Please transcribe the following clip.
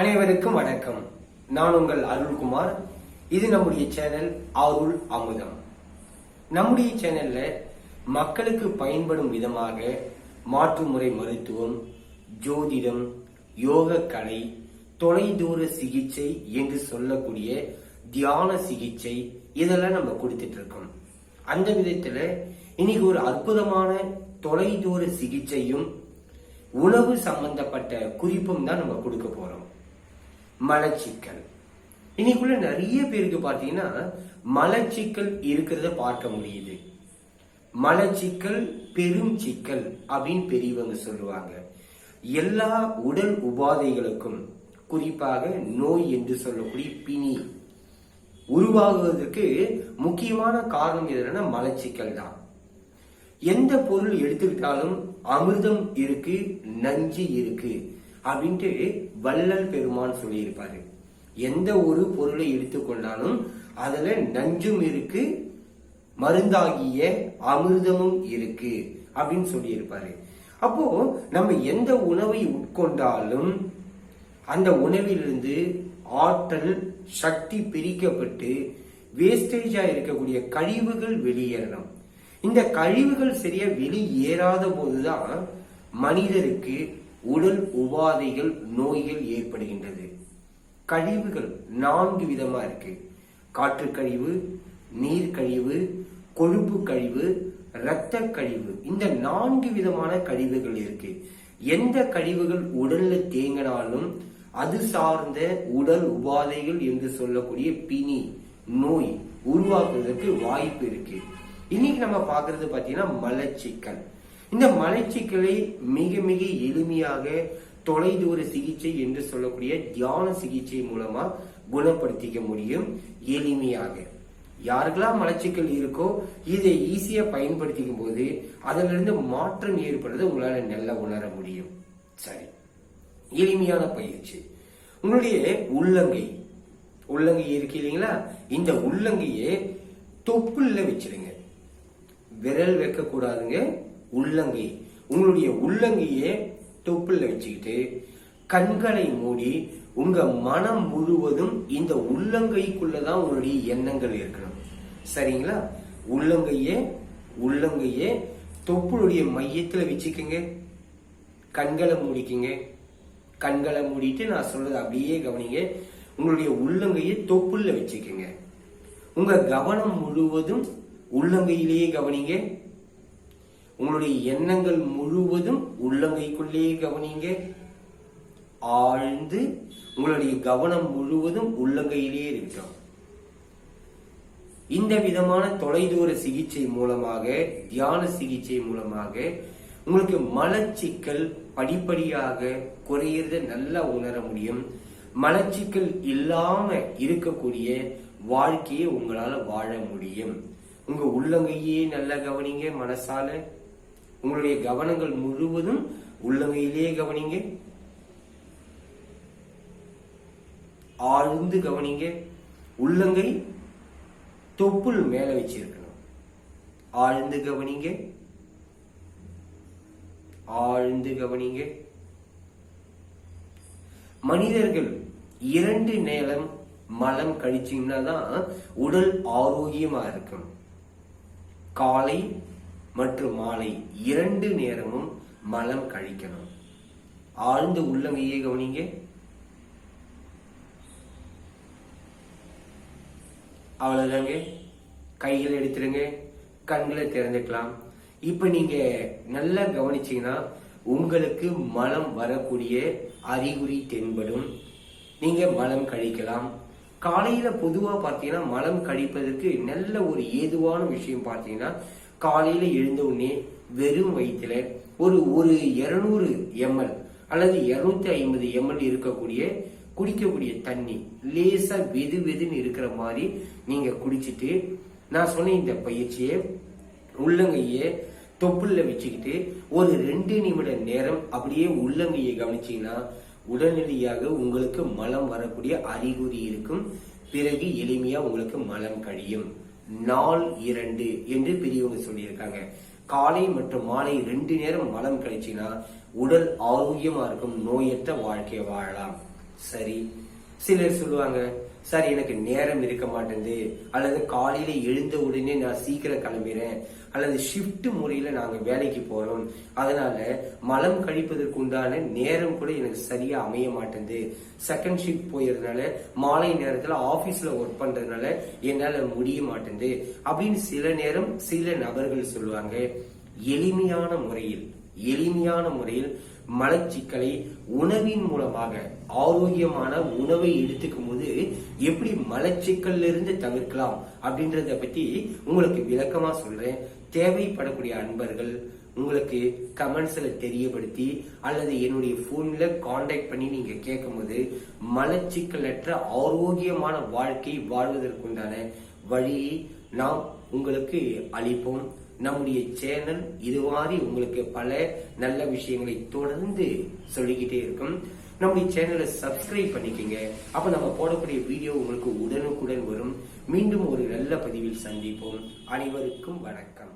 அனைவருக்கும் வணக்கம். நான் உங்கள் அருள்குமார். இது நம்முடைய சேனல் அருள் அமுதம். நம்முடைய சேனல்ல மக்களுக்கு பயன்படும் விதமாக மாற்றுமுறை மருத்துவம் ஜோதிடம் யோக கலை தொலைதூர சிகிச்சை என்று சொல்லக்கூடிய தியான சிகிச்சை இதெல்லாம் நம்ம கொடுத்துட்டு இருக்கோம். அந்த விதத்துல இன்னைக்கு ஒரு அற்புதமான தொலைதூர சிகிச்சையும் உணவு சம்பந்தப்பட்ட குறிப்பும் தான் நம்ம கொடுக்க போறோம். மலச்சிக்கல். இன்னைக்குள்ள நிறைய பேருக்கு பார்த்தீங்கன்னா மலச்சிக்கல் இருக்கிறத பார்க்க முடியுது. மலச்சிக்கல் பெரும் சிக்கல் அப்படின்னு பெரியவங்க சொல்லுவாங்க. எல்லா உடல் உபாதைகளுக்கும் குறிப்பாக நோய் என்று சொல்லக்கூடிய பிணி உருவாகுவதற்கு முக்கியமான காரணம் எதுனா மலச்சிக்கல் தான். எந்த பொருள் எடுத்துக்கிட்டாலும் அமிர்தம் இருக்கு நஞ்சு இருக்கு. அப்படின்ட்டு வள்ளல் பெருமான் சொல்லியிருப்பாரு. எந்த ஒரு பொருளை எடுத்துக்கொண்டாலும் அதுல நஞ்சும் இருக்கு மருந்தாகிய அமிர்தமும் இருக்கு அப்படின்னு சொல்லியிருப்பாரு. அப்போ நம்ம எந்த உணவை உட்கொண்டாலும் அந்த உணவிலிருந்து ஆற்றல் சக்தி பிரிக்கப்பட்டு வேஸ்டேஜா இருக்கக்கூடிய கழிவுகள் வெளியேறணும். இந்த கழிவுகள் சரியா வெளியேறாத போதுதான் மனிதருக்கு உடல் உபாதைகள் நோய்கள் ஏற்படுகின்றது. கழிவுகள் நான்கு விதமா இருக்கு. காற்று கழிவு நீர் கழிவு கொழுப்பு கழிவு இரத்த கழிவு. இந்த நான்கு விதமான கழிவுகள் இருக்கு. எந்த கழிவுகள் உடல்ல தேங்கினாலும் அது சார்ந்த உடல் உபாதைகள் என்று சொல்லக்கூடிய பிணி நோய் உருவாக்குவதற்கு வாய்ப்பு இருக்கு. இன்னைக்கு நம்ம பாக்குறது பாத்தீங்கன்னா மலச்சிக்கல். இந்த மலச்சிக்கலை மிக மிக எளிமையாக தொலைதூர சிகிச்சை என்று சொல்லக்கூடிய தியான சிகிச்சை மூலமா குணப்படுத்திக்க முடியும் எளிமையாக. யாருக்கெல்லாம் மலச்சிக்கல் இருக்கோ இதை ஈஸியா பயன்படுத்திக்கும் போது அதுல இருந்து மாற்றம் ஏற்படுறது உங்களால நல்லா உணர முடியும். சரி. எளிமையான பயிற்சி. உங்களுடைய உள்ளங்கை. உள்ளங்கை இருக்கு இல்லைங்களா? இந்த உள்ளங்கையை தொப்புள்ள வச்சிருங்க. விரல் வைக்க கூடாதுங்க உள்ளங்கை. உங்களுடைய உள்ளங்கையே தொப்புல வச்சுக்கிட்டு கண்களை மூடி உங்க மனம் முழுவதும் இந்த உள்ளங்கைக்குள்ளதான் உங்களுடைய எண்ணங்கள் இருக்கணும். சரிங்களா? உள்ளங்கையே உள்ளங்கையே தொப்புளுடைய மையத்துல வச்சுக்கோங்க. கண்களை மூடிக்குங்க. கண்களை மூடிட்டு நான் சொல்றது அப்படியே கவனிங்க. உங்களுடைய உள்ளங்கையை தொப்புள்ள வச்சுக்கோங்க. உங்க கவனம் முழுவதும் உள்ளங்கையிலேயே கவனிங்க. உங்களுடைய எண்ணங்கள் முழுவதும் உள்ளங்கைக்குள்ளேயே கவனிங்க ஆழ்ந்து உங்களுடைய கவனம் முழுவதும் உள்ளங்கையிலேயே இருக்கட்டும் இந்த விதமான தொலைதூர சிகிச்சை மூலமாக தியான சிகிச்சை மூலமாக உங்களுக்கு மலச்சிக்கல் படிப்படியாக குறையிறத நல்லா உணர முடியும். மலச்சிக்கல் இல்லாம இருக்கக்கூடிய வாழ்க்கையை உங்களால வாழ முடியும். உங்க உள்ளங்கையே நல்லா கவனிங்க மனசால. உங்களுடைய கவனங்கள் முழுவதும் உள்ளங்கையிலேயே கவனிங்க. ஆழ்ந்து கவனிங்க. உள்ளங்கை தொப்புள் மேல வச்சிருக்கணும். ஆழ்ந்து கவனிங்க. ஆழ்ந்து கவனிங்க. மனிதர்கள் இரண்டு நேரம் மலம் கழிச்சீங்கன்னா தான் உடல் ஆரோக்கியமா இருக்கும். காலை மற்றும் மாலை இரண்டு நேரமும் மலம் கழிக்கணும். ஆழ்ந்து உள்ளங்கையே கவனிங்க. அவ்வளவுதாங்க. கைகள் எடுத்துருங்க. கண்களை திறந்துக்கலாம். இப்ப நீங்க நல்லா கவனிச்சீங்கன்னா உங்களுக்கு மலம் வரக்கூடிய அறிகுறி தென்படும். நீங்க மலம் கழிக்கலாம். காலையில பொதுவா பார்த்தீங்கன்னா மலம் கழிப்பதற்கு நல்ல ஒரு ஏதுவான விஷயம் பார்த்தீங்கன்னா காலையில் எழுந்த உடனே வெறும் வயிற்றுல ஒரு ஒரு இரநூறு எம்எல் அல்லது இரநூத்தி ஐம்பது எம்எல் இருக்கக்கூடிய குடிக்கக்கூடிய தண்ணி லேசாக வெது வெதுன்னு இருக்கிற மாதிரி நீங்கள் குடிச்சிட்டு நான் சொன்ன இந்த பயிற்சியை உள்ளங்கையை தொப்புள்ள வச்சுக்கிட்டு ஒரு ரெண்டு நிமிட நேரம் அப்படியே உள்ளங்கையை கவனிச்சிங்கன்னா உடனடியாக உங்களுக்கு மலம் வரக்கூடிய அறிகுறி இருக்கும். பிறகு எளிமையாக உங்களுக்கு மலம் கழியும். நாள் இரண்டு என்று பெரியவங்க சொல்லியிருக்காங்க. காலை மற்றும் மாலை ரெண்டு நேரம் மலம் கழிச்சினா உடல் ஆரோக்கியமா இருக்கும் நோயற்ற வாழ்க்கையை வாழலாம். சரி. சிலர் சொல்லுவாங்க சார் எனக்கு நேரம் இருக்க மாட்டேங்குது. அல்லது காலையில எழுந்த உடனே நான் சீக்கிரம் கிளம்புறேன். அல்லது ஷிஃப்ட் முறையில நாங்க வேலைக்கு போறோம். அதனால மலம் கழிப்பதற்கு உண்டான நேரம் கூட எனக்கு சரியா அமைய மாட்டேங்குது. செகண்ட் ஷிஃப்ட் போயிருந்தனால மாலை நேரத்துல ஆபீஸ்ல ஒர்க் பண்றதுனால என்னால முடிய மாட்டேங்குது. அப்படின்னு சில நேரம் சில நபர்கள் சொல்லுவாங்க. எளிமையான முறையில் எளிமையான முறையில் மலச்சிக்கலை உணவின் மூலமாக ஆரோக்கியமான உணவை எடுத்துக்கும் போது எப்படி மலச்சிக்கல்ல இருந்து தவிர்க்கலாம் அப்படின்றத பத்தி உங்களுக்கு விளக்கமா சொல்றேன். தேவைப்படக்கூடிய அன்பர்கள் உங்களுக்கு கமெண்ட்ஸ்ல தெரியப்படுத்தி அல்லது என்னுடைய போன்ல காண்டாக்ட் பண்ணி நீங்க கேட்கும்போது மலச்சிக்கலற்ற ஆரோக்கியமான வாழ்க்கை வாழ்வதற்குண்டான வழியை நாம் உங்களுக்கு அளிப்போம். நம்முடைய சேனல் இது மாதிரி உங்களுக்கு பல நல்ல விஷயங்களை தொடர்ந்து சொல்லிக்கிட்டே இருக்கும். நம்முடைய சேனலை சப்ஸ்கிரைப் பண்ணிக்கோங்க. அப்ப நம்ம போடக்கூடிய வீடியோ உங்களுக்கு உடனுக்குடன் வரும். மீண்டும் ஒரு நல்ல பதிவில் சந்திப்போம். அனைவருக்கும் வணக்கம்.